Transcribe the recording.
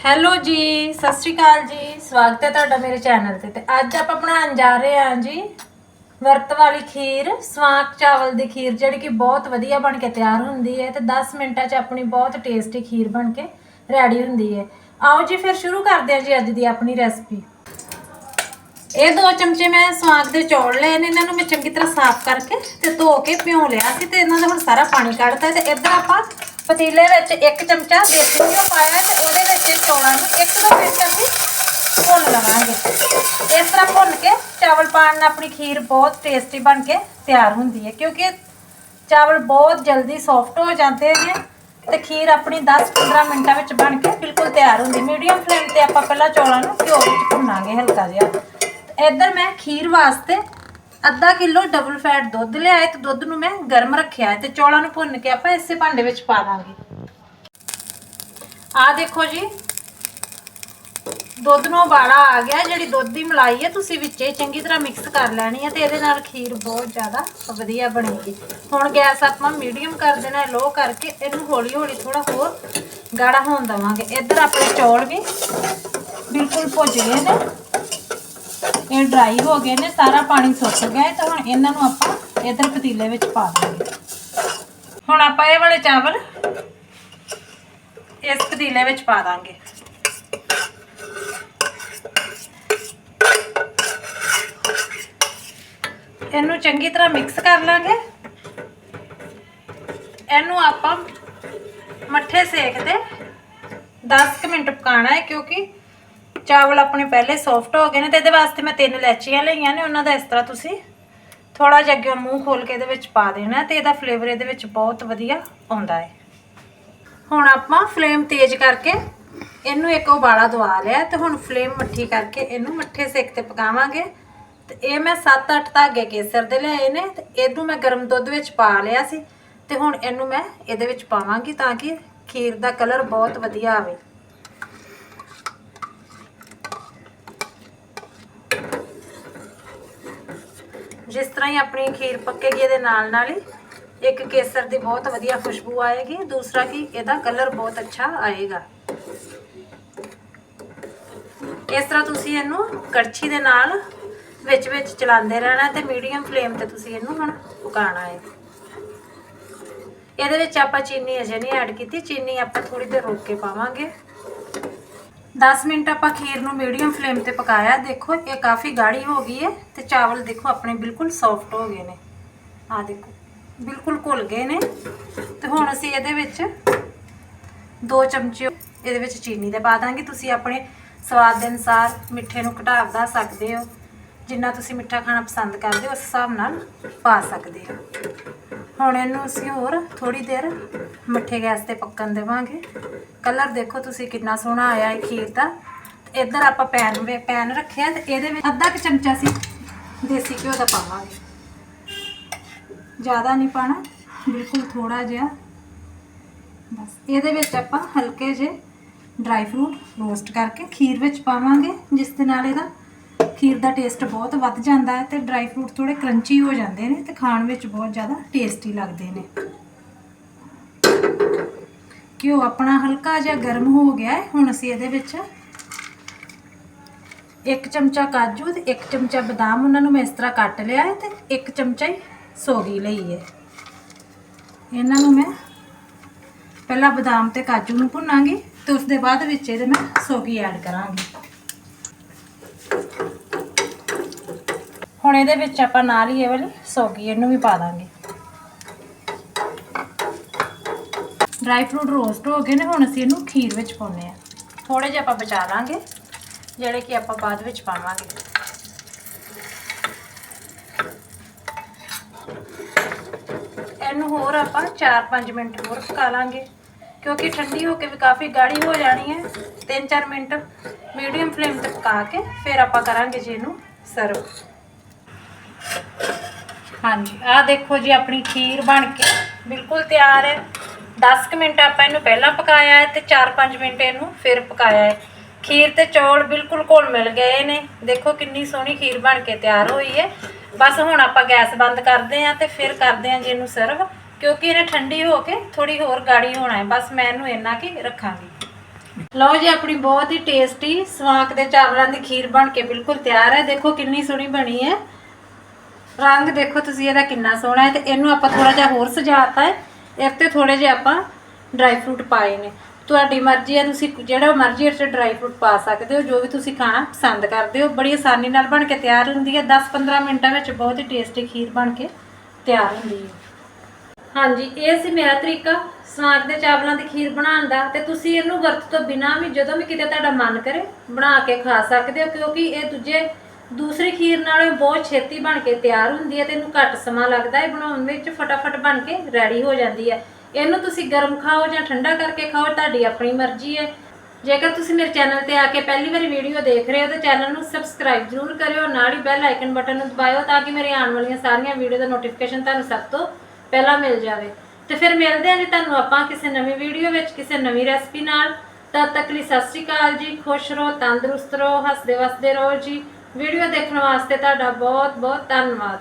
Hello ਜੀ, ਸਤਿ ਸ਼੍ਰੀ ਅਕਾਲ ਜੀ। ਸਵਾਗਤ ਹੈ ਤੁਹਾਡਾ ਮੇਰੇ ਚੈਨਲ ਤੇ। ਤੇ ਅੱਜ ਆਪਾਂ ਬਣਾਉਣ ਜਾ ਰਹੇ ਹਾਂ ਜੀ ਵਰਤ ਵਾਲੀ ਖੀਰ, ਸਵਾਂਕ ਚਾਵਲ ਦੀ ਖੀਰ, ਜਿਹੜੀ ਕਿ ਬਹੁਤ ਵਧੀਆ ਬਣ ਕੇ ਤਿਆਰ ਹੁੰਦੀ ਹੈ ਤੇ 10 ਮਿੰਟਾਂ 'ਚ ਆਪਣੀ ਬਹੁਤ ਟੇਸਟੀ ਖੀਰ ਬਣ ਕੇ ਰੈਡੀ ਹੁੰਦੀ ਹੈ। ਆਓ ਜੀ, ਫਿਰ ਸ਼ੁਰੂ ਕਰਦੇ ਹਾਂ ਜੀ ਅੱਜ ਦੀ ਆਪਣੀ ਰੈਸਪੀ ਇਹ ਦੋ ਚਮਚੇ ਮੈਂ ਸਵਾਂਕ ਦੇ ਚੌਲ ਲਏ ਨੇ, ਇਹਨਾਂ ਨੂੰ ਮੈਂ ਚੰਗੀ ਤਰ੍ਹਾਂ ਸਾਫ਼ ਕਰਕੇ ਤੇ ਧੋ ਕੇ ਭਿਉਂ ਲਿਆ ਸੀ ਤੇ ਇਹਨਾਂ ਦਾ ਹੁਣ ਸਾਰਾ ਪਾਣੀ ਕੱਢਤਾ ਤੇ ਇੱਧਰ ਆਪਾਂ ਪਤੀਲੇ ਵਿੱਚ ਇੱਕ ਚਮਚਾ ਦੇਸੀ ਘਿਓ ਪਾਇਆ ਤੇ ਉਹਦੇ ਵਿੱਚ ਚੌਲਾਂ ਨੂੰ ਇੱਕ ਦੋ ਮਿੰਟ ਅਸੀਂ ਭੁੰਨ ਲਵਾਂਗੇ। ਇਸ ਤਰ੍ਹਾਂ ਭੁੰਨ ਕੇ ਚਾਵਲ ਪਾਣ ਨਾਲ ਆਪਣੀ ਖੀਰ ਬਹੁਤ ਟੇਸਟੀ ਬਣ ਕੇ ਤਿਆਰ ਹੁੰਦੀ ਹੈ ਕਿਉਂਕਿ ਚਾਵਲ ਬਹੁਤ ਜਲਦੀ ਸੌਫਟ ਹੋ ਜਾਂਦੇ ਨੇ ਤੇ ਖੀਰ ਆਪਣੀ 10-15 ਮਿੰਟਾਂ ਵਿੱਚ ਬਣ ਕੇ ਬਿਲਕੁਲ ਤਿਆਰ ਹੁੰਦੀ। ਮੀਡੀਅਮ ਫਲੇਮ ਤੇ ਆਪਾਂ ਪਹਿਲਾਂ ਚੌਲਾਂ ਨੂੰ ਘਿਓ ਵਿੱਚ ਭੁੰਨਾਂਗੇ ਹਲਕਾ ਜਿਹਾ। ਇੱਧਰ ਮੈਂ ਖੀਰ ਵਾਸਤੇ ਅੱਧਾ ਕਿਲੋ ਡਬਲ ਫੈਟ ਦੁੱਧ ਲਿਆ ਤੇ ਦੁੱਧ ਨੂੰ ਮੈਂ ਗਰਮ ਰੱਖਿਆ ਤੇ ਚੌਲਾਂ ਨੂੰ ਭੁੰਨ ਕੇ ਆਪਾਂ ਇਸੇ ਭਾਂਡੇ ਵਿੱਚ ਪਾ ਦਾਂਗੇ। ਆਹ ਦੇਖੋ ਜੀ, ਦੁੱਧ ਨੂੰ ਉਬਾਲਾ ਆ ਗਿਆ, ਜਿਹੜੀ ਦੁੱਧ ਦੀ ਮਲਾਈ ਹੈ ਤੁਸੀਂ ਵਿੱਚੇ ਚੰਗੀ ਤਰ੍ਹਾਂ ਮਿਕਸ ਕਰ ਲੈਣੀ ਹੈ ਤੇ ਇਹਦੇ ਨਾਲ ਖੀਰ ਬਹੁਤ ਜ਼ਿਆਦਾ ਵਧੀਆ ਬਣੇਗੀ। ਹੁਣ ਗੈਸ ਆਪਾਂ ਮੀਡੀਅਮ ਕਰ ਦੇਣਾ ਲੋ ਕਰਕੇ ਇਹਨੂੰ ਹੌਲੀ ਹੌਲੀ ਥੋੜਾ ਹੋਰ ਗਾੜਾ ਹੋਣ ਦਵਾਂਗੇ। ਇੱਧਰ ਆਪਣੇ ਚੌਲ ਵੀ ਬਿਲਕੁਲ ਭੁੱਜ ਗਏ ਨੇ। ਇਹ ਡਰਾਈ ਹੋ ਗਏ ਨੇ, ਸਾਰਾ ਪਾਣੀ ਸੁੱਕ ਗਿਆ ਹੈ, ਤੇ ਹੁਣ ਇਹਨਾਂ ਨੂੰ ਆਪਾਂ ਇੱਧਰ ਪਤੀਲੇ ਵਿੱਚ ਪਾ ਦਾਂਗੇ ਹੁਣ ਆਪਾਂ ਇਹ ਵਾਲੇ ਚਾਵਲ ਇਸ ਪਤੀਲੇ ਵਿੱਚ ਪਾ ਦਾਂਗੇ ਇਹਨੂੰ ਚੰਗੀ ਤਰ੍ਹਾਂ ਮਿਕਸ ਕਰ ਲਾਂਗੇ। ਇਹਨੂੰ ਆਪਾਂ ਮੱਠੇ ਸੇਕ ਤੇ 10 ਮਿੰਟ ਪਕਾਣਾ ਹੈ, ਕਿਉਂਕਿ ਚਾਵਲ ਆਪਣੇ ਪਹਿਲੇ ਸੌਫਟ ਹੋ ਗਏ ਨੇ ਤੇ ਇਹਦੇ ਵਾਸਤੇ ਮੈਂ ਤਿੰਨ ਇਲਾਚੀਆਂ ਲਈਆਂ ਨੇ, ਉਹਨਾਂ ਦਾ ਇਸ ਤਰ੍ਹਾਂ ਤੁਸੀਂ ਥੋੜਾ ਜਿਹਾ ਅੱਗੇ ਮੂੰਹ ਖੋਲ ਕੇ ਇਹਦੇ ਵਿੱਚ ਪਾ ਦੇਣਾ ਤੇ ਇਹਦਾ ਫਲੇਵਰ ਇਹਦੇ ਵਿੱਚ ਬਹੁਤ ਵਧੀਆ ਆਉਂਦਾ ਹੈ। ਹੁਣ ਆਪਾਂ ਫਲੇਮ ਤੇਜ਼ ਕਰਕੇ ਇਹਨੂੰ ਇੱਕ ਉਬਾਲਾ ਦਵਾ ਲਿਆ ਤੇ ਹੁਣ ਫਲੇਮ ਮੱਠੀ ਕਰਕੇ ਇਹਨੂੰ ਮੱਠੇ ਸੇਕ ਤੇ ਪਕਾਵਾਂਗੇ। ਤੇ ਇਹ ਮੈਂ 7-8 ਧਾਗੇ ਕੇਸਰ ਦੇ ਲਿਆਏ ਨੇ ਤੇ ਇਹਨੂੰ ਮੈਂ ਗਰਮ ਦੁੱਧ ਵਿੱਚ ਪਾ ਲਿਆ ਸੀ ਤੇ ਹੁਣ ਇਹਨੂੰ ਮੈਂ ਇਹਦੇ ਵਿੱਚ ਪਾਵਾਂਗੀ ਤਾਂ ਕਿ ਖੀਰ ਦਾ ਕਲਰ ਬਹੁਤ ਵਧੀਆ ਆਵੇ। ਜਿਸ ਤਰ੍ਹਾਂ ਹੀ ਆਪਣੀ ਖੀਰ ਪੱਕੇਗੀ ਇਹਦੇ ਨਾਲ ਨਾਲ ਹੀ ਇੱਕ ਕੇਸਰ ਦੀ ਬਹੁਤ ਵਧੀਆ ਖੁਸ਼ਬੂ ਆਏਗੀ। ਦੂਸਰਾ ਕਿ ਇਹਦਾ ਕਲਰ ਬਹੁਤ ਅੱਛਾ ਆਏਗਾ। ਇਸ ਤਰ੍ਹਾਂ ਤੁਸੀਂ ਇਹਨੂੰ ਕੜਛੀ ਦੇ ਨਾਲ ਵਿੱਚ ਵਿੱਚ ਚਲਾਉਂਦੇ ਰਹਿਣਾ ਤੇ ਮੀਡੀਅਮ ਫਲੇਮ ਤੇ ਤੁਸੀਂ ਇਹਨੂੰ ਹੁਣ ਪਕਾਉਣਾ ਹੈ। ਇਹਦੇ ਵਿੱਚ ਆਪਾਂ ਚੀਨੀ ਅਜੇ ਨਹੀਂ ਐਡ ਕੀਤੀ। ਚੀਨੀ ਆਪਾਂ ਥੋੜੀ ਦੇਰ ਰੋਕ ਕੇ ਪਾਵਾਂਗੇ। 10 ਮਿੰਟ ਆਪਾਂ ਖੀਰ ਨੂੰ ਮੀਡੀਅਮ ਫਲੇਮ ਤੇ ਪਕਾਇਆ। ਦੇਖੋ, ਇਹ ਕਾਫੀ ਗਾੜੀ ਹੋ ਗਈ ਹੈ ਤੇ ਚਾਵਲ ਦੇਖੋ ਆਪਣੇ ਬਿਲਕੁਲ ਸੌਫਟ ਹੋ ਗਏ ਨੇ। ਆ ਦੇਖੋ, ਬਿਲਕੁਲ ਘੁਲ ਗਏ ਨੇ। ਤੇ ਹੁਣ ਅਸੀਂ ਇਹਦੇ ਵਿੱਚ 2 ਚਮਚੇ ਇਹਦੇ ਵਿੱਚ ਚੀਨੀ ਦੇ ਪਾ ਦਾਂਗੇ। ਤੁਸੀਂ ਆਪਣੇ ਸਵਾਦ ਦੇ ਅਨੁਸਾਰ ਮਿੱਠੇ ਨੂੰ ਘਟਾ ਵਧਾ ਸਕਦੇ ਹੋ। ਜਿੰਨਾ ਤੁਸੀਂ ਮਿੱਠਾ ਖਾਣਾ ਪਸੰਦ ਕਰਦੇ ਹੋ, ਉਸ ਹਿਸਾਬ ਨਾਲ ਪਾ ਸਕਦੇ ਹੋ। ਹੁਣ ਇਹਨੂੰ ਅਸੀਂ ਹੋਰ ਥੋੜੀ ਦੇਰ ਮਿੱਠੇ ਗੈਸ ਤੇ ਪੱਕਣ ਦੇਵਾਂਗੇ। ਕਲਰ ਦੇਖੋ ਤੁਸੀਂ ਕਿੰਨਾ ਸੋਹਣਾ ਆਇਆ ਹੈ ਖੀਰ ਦਾ। ਇੱਧਰ ਆਪਾਂ ਪੈਨ ਵੇ, ਪੈਨ ਰੱਖਿਆ ਤੇ ਇਹਦੇ ਵਿੱਚ ਅੱਧਾ ਕੁ ਚਮਚਾ ਸੀ ਦੇਸੀ ਘਿਓ ਦਾ ਪਾਵਾਂਗੇ। ਜ਼ਿਆਦਾ ਨਹੀਂ ਪਾਣਾ, ਬਿਲਕੁਲ ਥੋੜਾ ਜਿਹਾ। ਬਸ ਇਹਦੇ ਵਿੱਚ ਆਪਾਂ ਹਲਕੇ ਜਿਹੇ ਡਰਾਈ ਫਰੂਟ ਰੋਸਟ ਕਰਕੇ ਖੀਰ ਵਿੱਚ ਪਾਵਾਂਗੇ, ਜਿਸ ਦੇ ਨਾਲ ਇਹਦਾ ਖੀਰ ਦਾ ਟੇਸਟ ਬਹੁਤ ਵੱਧ ਜਾਂਦਾ ਹੈ ਤੇ ਡਰਾਈ ਫਰੂਟ ਥੋੜੇ ਕਰੰਚੀ ਹੋ ਜਾਂਦੇ ਨੇ ਤੇ ਖਾਣ ਵਿੱਚ ਬਹੁਤ ਜ਼ਿਆਦਾ ਟੇਸਟੀ ਲੱਗਦੇ ਨੇ। ਘਿਓ ਆਪਣਾ ਹਲਕਾ ਜਿਹਾ ਗਰਮ ਹੋ ਗਿਆ ਹੈ, ਹੁਣ ਅਸੀਂ ਇਹਦੇ ਵਿੱਚ ਇੱਕ ਚਮਚਾ ਕਾਜੂ ਤੇ ਇੱਕ ਚਮਚਾ ਬਦਾਮ ਉਹਨਾਂ ਨੂੰ ਮੈਂ ਇਸ ਤਰ੍ਹਾਂ ਕੱਟ ਲਿਆ ਹੈ ਤੇ ਇੱਕ ਚਮਚਾ ਹੀ ਸੋਗੀ ਲਈ ਹੈ। ਇਹਨਾਂ ਨੂੰ ਮੈਂ ਪਹਿਲਾਂ ਬਦਾਮ ਤੇ ਕਾਜੂ ਨੂੰ ਭੁੰਨਾਂਗੀ ਤੇ ਉਸ ਦੇ ਬਾਅਦ ਵਿੱਚ ਇਹਦੇ ਮੈਂ ਸੋਗੀ ਐਡ ਕਰਾਂਗੀ। ਹੁਣ ਇਹਦੇ ਵਿੱਚ ਆਪਾਂ ਨਾਲ ਹੀ ਇਹ ਵਾਲੀ ਸੌਗੀ, ਇਹਨੂੰ ਵੀ ਪਾ ਦਾਂਗੇ। ਡਰਾਈ ਫਰੂਟ ਰੋਸਟ ਹੋ ਗਏ ਨੇ, ਹੁਣ ਅਸੀਂ ਇਹਨੂੰ ਖੀਰ ਵਿੱਚ ਪਾਉਨੇ ਆ ਥੋੜੇ ਜਿਹਾ ਆਪਾਂ ਬਚਾ ਲਾਂਗੇ, ਜਿਹੜੇ ਕਿ ਆਪਾਂ ਬਾਅਦ ਵਿੱਚ ਪਾਵਾਂਗੇ। ਇਹਨੂੰ ਹੋਰ ਆਪਾਂ 4-5 ਮਿੰਟ ਹੋਰ ਪਕਾ ਲਾਂਗੇ, ਕਿਉਂਕਿ ਠੰਡੀ ਹੋ ਕੇ ਵੀ ਕਾਫੀ ਗਾੜੀ ਹੋ ਜਾਣੀ ਹੈ। 3-4 ਮਿੰਟ ਮੀਡੀਅਮ ਫਲੇਮ ਤੇ ਪਕਾ ਕੇ ਫਿਰ ਆਪਾਂ ਕਰਾਂਗੇ ਜੀ ਇਹਨੂੰ ਸਰਵ ਹਾਂਜੀ, ਆਹ ਦੇਖੋ ਜੀ ਆਪਣੀ ਖੀਰ ਬਣ ਕੇ ਬਿਲਕੁਲ ਤਿਆਰ ਹੈ। 10 ਮਿੰਟ ਆਪਾਂ ਇਹਨੂੰ ਪਹਿਲਾਂ ਪਕਾਇਆ ਹੈ ਤੇ 4-5 ਮਿੰਟ ਇਹਨੂੰ ਫਿਰ ਪਕਾਇਆ ਹੈ। ਖੀਰ ਤੇ ਚੌਲ ਬਿਲਕੁਲ ਘੁਲ ਮਿਲ ਗਏ ਨੇ। ਦੇਖੋ ਕਿੰਨੀ ਸੋਹਣੀ ਖੀਰ ਬਣ ਕੇ ਤਿਆਰ ਹੋਈ ਹੈ। ਬਸ ਹੁਣ ਆਪਾਂ ਗੈਸ ਬੰਦ ਕਰਦੇ ਹਾਂ ਤੇ ਫਿਰ ਕਰਦੇ ਹਾਂ ਜੀ ਇਹਨੂੰ ਸਰਵ, ਕਿਉਂਕਿ ਇਹਨੇ ਠੰਡੀ ਹੋ ਕੇ ਥੋੜੀ ਹੋਰ ਗਾੜੀ ਹੋਣਾ ਹੈ। ਬਸ ਮੈਂ ਇਹਨੂੰ ਇੰਨਾ ਕੀ ਰੱਖਾਂਗੀ। ਲਓ ਜੀ, ਆਪਣੀ ਬਹੁਤ ਹੀ ਟੇਸਟੀ ਸਵਾਂਕ ਦੇ ਚਾਵਲਾਂ ਦੀ ਖੀਰ ਬਣ ਕੇ ਬਿਲਕੁਲ ਤਿਆਰ ਹੈ। ਦੇਖੋ ਕਿੰਨੀ ਸੋਹਣੀ ਬਣੀ ਹੈ। ਰੰਗ ਦੇਖੋ ਤੁਸੀਂ, ਇਹਦਾ ਕਿੰਨਾ ਸੋਹਣਾ ਹੈ ਤੇ ਇਹਨੂੰ ਆਪਾਂ ਥੋੜਾ ਜਿਹਾ ਹੋਰ ਸਜਾਤਾ ਹੈ। ਇਸ ਤੇ ਥੋੜੇ ਜਿਹਾ ਆਪਾਂ ਡਰਾਈ ਫਰੂਟ ਪਾਏ ਨੇ। ਤੁਹਾਡੀ ਮਰਜ਼ੀ ਹੈ, ਤੁਸੀਂ ਜਿਹੜਾ ਮਰਜ਼ੀ ਇਸ 'ਚ ਡਰਾਈ ਫਰੂਟ ਪਾ ਸਕਦੇ ਹੋ, ਜੋ ਵੀ ਤੁਸੀਂ ਖਾਣਾ ਪਸੰਦ ਕਰਦੇ ਹੋ। ਬੜੀ ਆਸਾਨੀ ਨਾਲ ਬਣ ਕੇ ਤਿਆਰ ਹੁੰਦੀ ਹੈ। 10-15 ਮਿੰਟਾਂ ਵਿੱਚ ਬਹੁਤ ਹੀ ਟੇਸਟੀ ਖੀਰ ਬਣ ਕੇ ਤਿਆਰ ਹੁੰਦੀ ਹੈ। ਹਾਂਜੀ, ਇਹ ਸੀ ਮੇਰਾ ਤਰੀਕਾ ਸਵਾਂਗ ਦੇ ਚਾਵਲਾਂ ਦੀ ਖੀਰ ਬਣਾਉਣ ਦਾ ਤੇ ਤੁਸੀਂ ਇਹਨੂੰ ਵਰਤ ਤੋਂ ਬਿਨਾ ਵੀ ਜਦੋਂ ਵੀ ਕਿਤੇ ਤੁਹਾਡਾ ਮਨ ਕਰੇ, ਬਣਾ ਕੇ ਖਾ ਸਕਦੇ ਹੋ। ਕਿਉਂਕਿ ਇਹ ਦੂਜੇ ਦੂਸਰੀ ਖੀਰ ਨਾਲੋਂ ਬਹੁਤ ਛੇਤੀ ਬਣ ਕੇ ਤਿਆਰ ਹੁੰਦੀ ਹੈ ਤੇ ਇਹਨੂੰ ਘੱਟ ਸਮਾਂ ਲੱਗਦਾ ਹੈ, ਬਣਾਉਣ ਵਿੱਚ ਫਟਾਫਟ ਬਣ ਕੇ ਰੈਡੀ ਹੋ ਜਾਂਦੀ ਹੈ। ਇਹਨੂੰ ਤੁਸੀਂ ਗਰਮ ਖਾਓ ਜਾਂ ਠੰਡਾ ਕਰਕੇ ਖਾਓ, ਤੁਹਾਡੀ ਆਪਣੀ ਮਰਜ਼ੀ ਹੈ। ਜੇਕਰ ਤੁਸੀਂ ਮੇਰੇ ਚੈਨਲ ਤੇ ਆ ਕੇ ਪਹਿਲੀ ਵਾਰੀ ਵੀਡੀਓ ਦੇਖ ਰਹੇ ਹੋ ਤਾਂ ਚੈਨਲ ਨੂੰ ਸਬਸਕ੍ਰਾਈਬ ਜ਼ਰੂਰ ਕਰਿਓ, ਨਾਲ ਹੀ ਬੈਲ ਆਈਕਨ ਬਟਨ ਨੂੰ ਦਬਾਇਓ ਤਾਂ ਕਿ ਮੇਰੇ ਆਉਣ ਵਾਲੀਆਂ ਸਾਰੀਆਂ ਵੀਡੀਓ ਦਾ ਨੋਟੀਫਿਕੇਸ਼ਨ ਤੁਹਾਨੂੰ ਸਭ ਤੋਂ ਪਹਿਲਾਂ ਮਿਲ ਜਾਵੇ। ਤੇ ਫਿਰ ਮਿਲਦੇ ਹਾਂ ਜੀ ਤੁਹਾਨੂੰ ਆਪਾਂ ਕਿਸੇ ਨਵੀਂ ਵੀਡੀਓ ਵਿੱਚ, ਕਿਸੇ ਨਵੀਂ ਰੈਸਪੀ ਨਾਲ। ਤਦ ਤੱਕ ਲਈ ਸਤਿ ਸ਼੍ਰੀ ਅਕਾਲ ਜੀ, ਖੁਸ਼ ਰਹੋ, ਤੰਦਰੁਸਤ ਰਹੋ ਹੱਸਦੇ ਵਸਦੇ ਰਹੋ ਜੀ। ਵੀਡੀਓ ਦੇਖਣ ਵਾਸਤੇ ਤੁਹਾਡਾ ਬਹੁਤ ਬਹੁਤ ਧੰਨਵਾਦ।